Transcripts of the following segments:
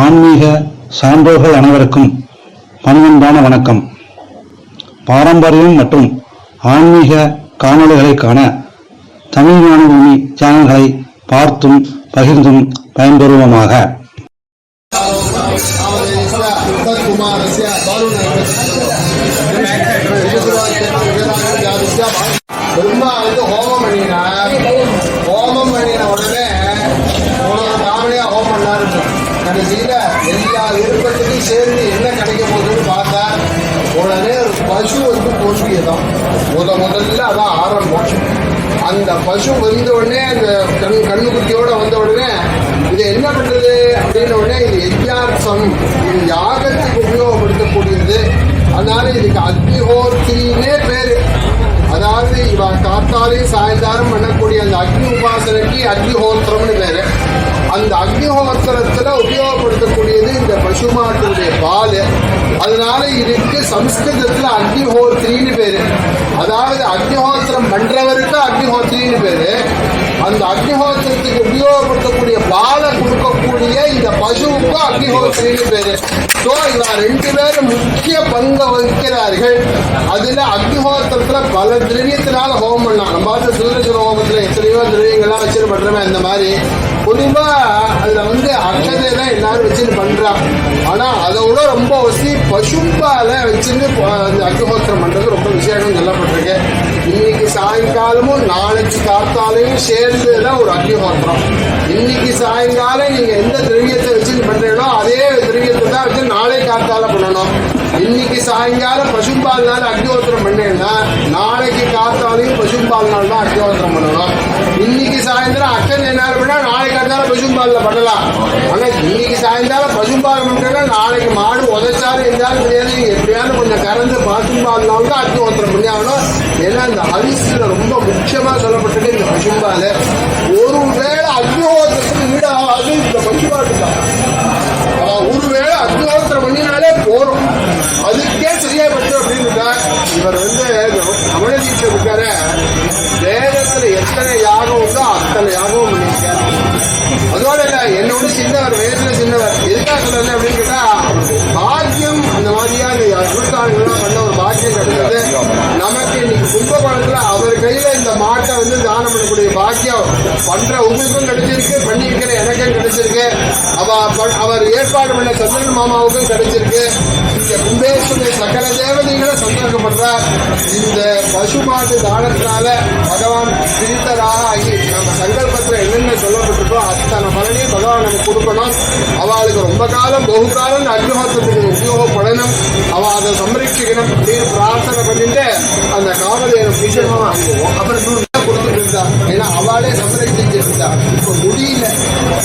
ஆன்மீக சான்றோர்கள் அனைவருக்கும் பணிவன்பான வணக்கம். பாரம்பரியம் மற்றும் ஆன்மீக காணொளிகளை காண தமிழ் ஞானபூமி சேனல்களை பார்த்தும் பகிர்ந்தும் பயன்பெறுவோமாக. வந்து முத முதல்ல அதான் ஆரம்பம் அந்த பசு வந்த உடனே அந்த கண் கண்ணுக்குட்டியோட வந்த உடனே இது என்ன பண்றது? அப்படின்ன உடனே இது யஜ்ஞார்த்தம். இது யாகத்துக்கு உபயோகப்படுத்தக்கூடியது. அதனால இதுக்கு அக்னிஹோத்திரின்னே பேரு. அதாவது இவ காத்தாலையும் சாயந்தாரம் பண்ணக்கூடிய அந்த அக்னி உபாசனைக்கு அக்னிஹோத்திரம்னு பேரு. அந்த அக்னிஹோத்திரத்துல உபயோகப்படுத்தக்கூடியது இந்த பசுமாட்டுடைய பால். அதனால இதுக்கு சம்ஸ்கிருதத்துல அக்னிஹோத்ரின்னு பேரு. அதாவது அக்னிஹோத்திரம் பண்றவருக்கு அக்னிஹோத்ரின்னு பேரு. அந்த அக்னிஹோத்திரத்துக்கு உபயோகப்படுத்தக்கூடிய பாலை கொடுக்கக்கூடிய இந்த பசுவுக்கு அக்னிஹோத்திரின்னு பேரு. ஸோ இவ ரெண்டு பேரும் முக்கிய பங்கு வகிக்கிறார்கள். அதுல அக்னிஹோத்திரத்துல பல திரவியத்தினால ஹோமம் பண்ணலாம். நம்ம சொல்ற திரவியங்கள்லாம் வச்சுட்டு பண்றோமே அந்த மாதிரி. பொதுவா அதுல வந்து அக்ஷதை தான் எல்லாரும் வச்சுட்டு பண்றா. ஆனா அதை விட ரொம்ப வசதி பசும்பால வச்சுட்டு அந்த அக்னிஹோத்திரம் பண்றது ரொம்ப விசேஷம் சொல்லப்பட்டிருக்கு. இன்னைக்கு சாயங்காலமும் நாளைக்கு காத்தாலையும் சேர்ந்து தான் ஒரு அக்னிஹோத்திரம். இன்னைக்கு சாயங்காலம் நீங்க எந்த திரவியத்தை வச்சுட்டு பண்றீங்களோ அதே திரவியத்தை தான் வச்சு நாளை காத்தால பண்ணணும். இன்னைக்கு சாயங்காலம் பசும்பால்னால அக்னிஹோத்திரம் பண்ணேன்னா நாளைக்கு காத்தாலையும் நாள் தான் அத்தியாவசரம் பண்ணணும். இன்னைக்கு சாயந்தரம் அக்கன் என்ன பண்ணா நாளைக்கு அந்தாலும் பசும்பாலில் பண்ணலாம். ஆனா இன்னைக்கு சாயந்தரம் பசும்பால் பண்ணா நாளைக்கு மாடு உதைச்சாலும் இருந்தாலும் தெரியாது. எப்படியாலும் கொஞ்சம் கறந்து பசும்பால்னால தான் அக்னிஹோத்திரம் பண்ணி ஆகணும். ஏன்னா இந்த அரிசியில ரொம்ப முக்கியமா சொல்லப்பட்டது இந்த பசும்பால். எத்தனை யாகம் உண்டோ? அத்தனை யாகமும் பண்ணியிருக்காரு அதோட இல்ல என்னோட சின்னவர் வயசுல சின்னவர் எதுக்காக சொல்றது அப்படின்னு கேட்டா பாக்கியம் அந்த மாதிரியான அற்புதங்கள்லாம் பண்ண ஒரு பாக்கியம் கிடைச்சது. நமக்கு இன்னைக்கு கும்பகோணத்துல அவர் கையில இந்த மாட்டை வந்து தானம் பண்ணக்கூடிய பாக்கியம் பண்ற உங்களுக்கும் கிடைச்சிருக்கு பண்ணியிருக்கிற எனக்கும் கிடைச்சிருக்கு. அவ அவர் ஏற்பாடு பண்ண சந்திரன் மாமாவுக்கும் கிடைச்சிருக்கு. இந்த கும்பேஸ்வரர் சகல தேவதைகளை சந்தோஷப்படுறார். இந்த பசுமாட்டு தானத்தினால பகவான் பிரித்ததாக ஆகி நம்ம சங்கல்பத்தில் என்னென்ன சொல்லப்பட்டிருக்கோ அத்தனை பலனையும் பகவான் நமக்கு கொடுக்கணும். அவளுக்கு ரொம்ப காலம் பகு காலம் அக்னிஹோத்திரத்துக்கு உபயோகப்படணும். அவ அதை சம்ரட்சிக்கணும். அப்படின்னு பிரார்த்தனை பண்ணிட்டு அந்த காவலையை பிடிச்சமா அப்புறம் இன்னொரு கொடுத்துட்டு இருந்தா. ஏன்னா அவளே சம்ரட்சிச்சு இருந்தா. இப்ப முடியல.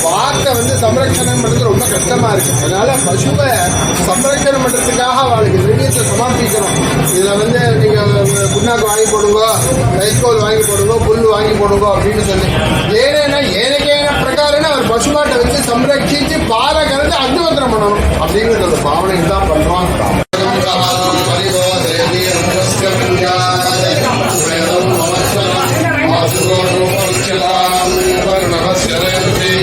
வார்த்தை வந்து சம்ரட்சணம் பண்ணுறது ரொம்ப கஷ்டமா இருக்கு. அதனால பசுவை கைக்கோல் வாங்கி போடுங்க புல் வாங்கி போடுங்க அப்படின்னு சொல்லி. ஏனேனா ஏனக்கேன பிரகாரம் அவர் பசுமாட்டை வச்சு சம்ரட்சிச்சு பாலை கலந்து அக்னிவந்திரம் பண்ணணும் அப்படிங்கிற ஒரு பாவனை தான் பண்றோம். Mahalakshmi Mahalakshmi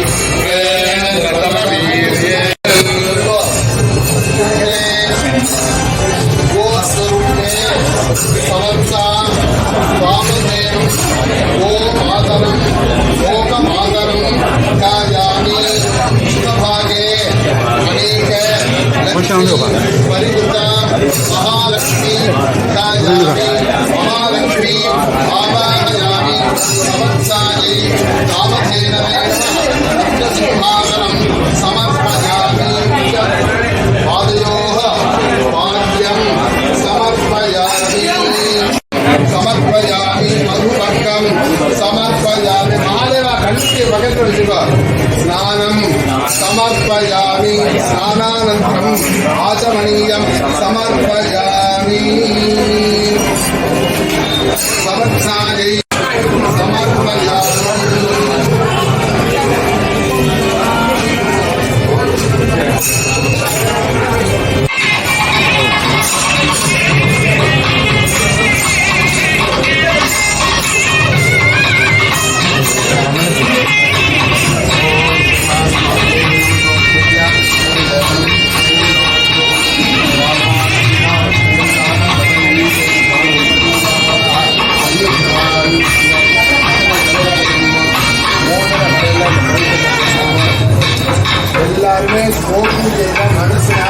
香料吧。भजामि भवत्सादे I'm gonna say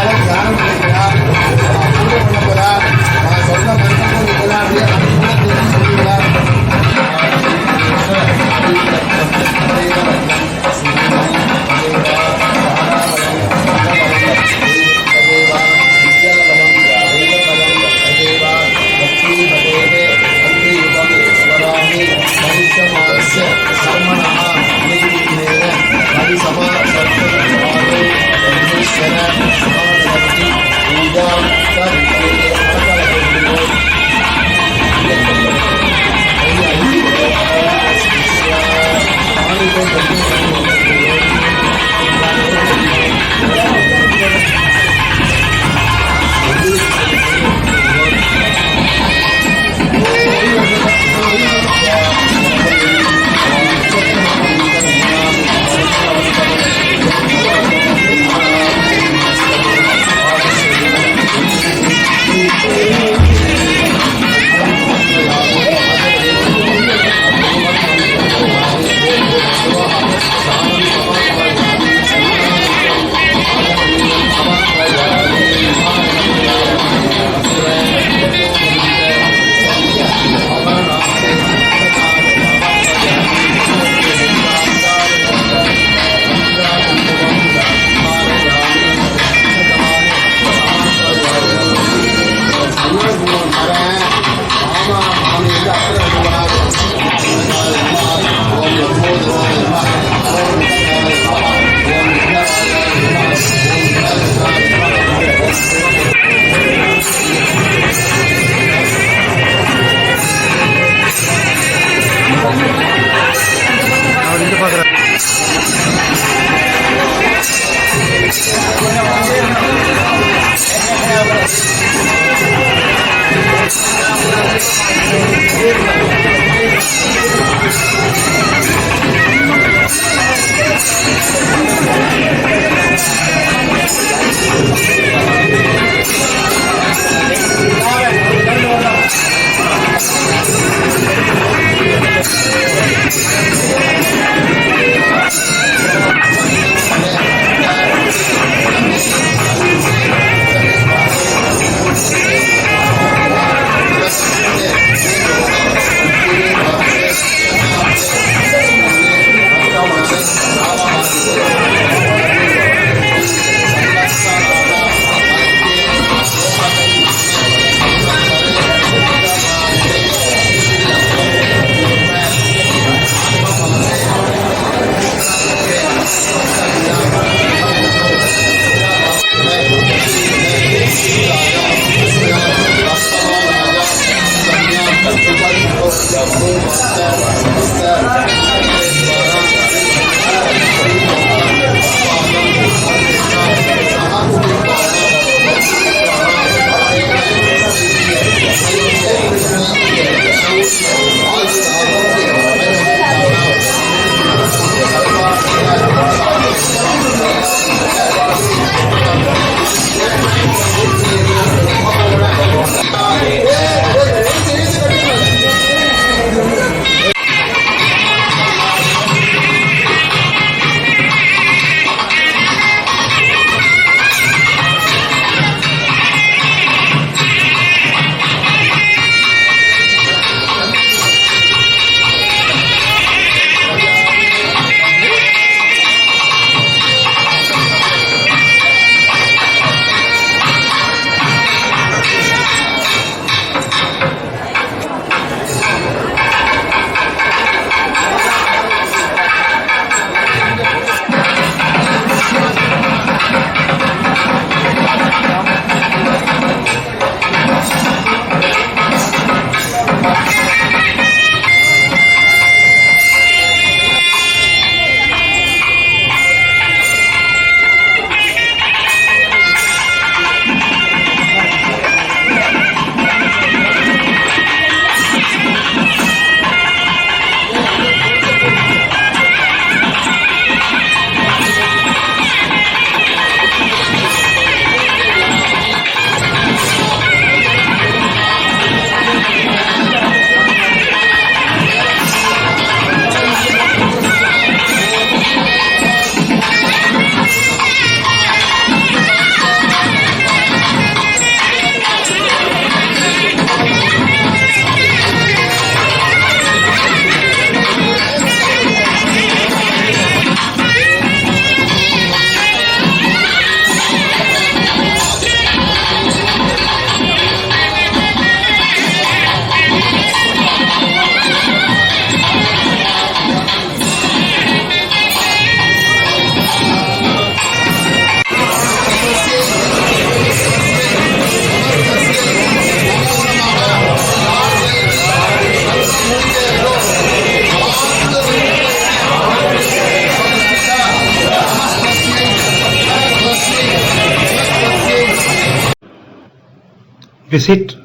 visit,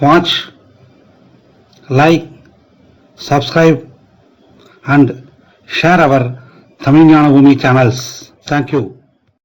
watch, like, subscribe and share our Tamil Nadu channels. Thank you.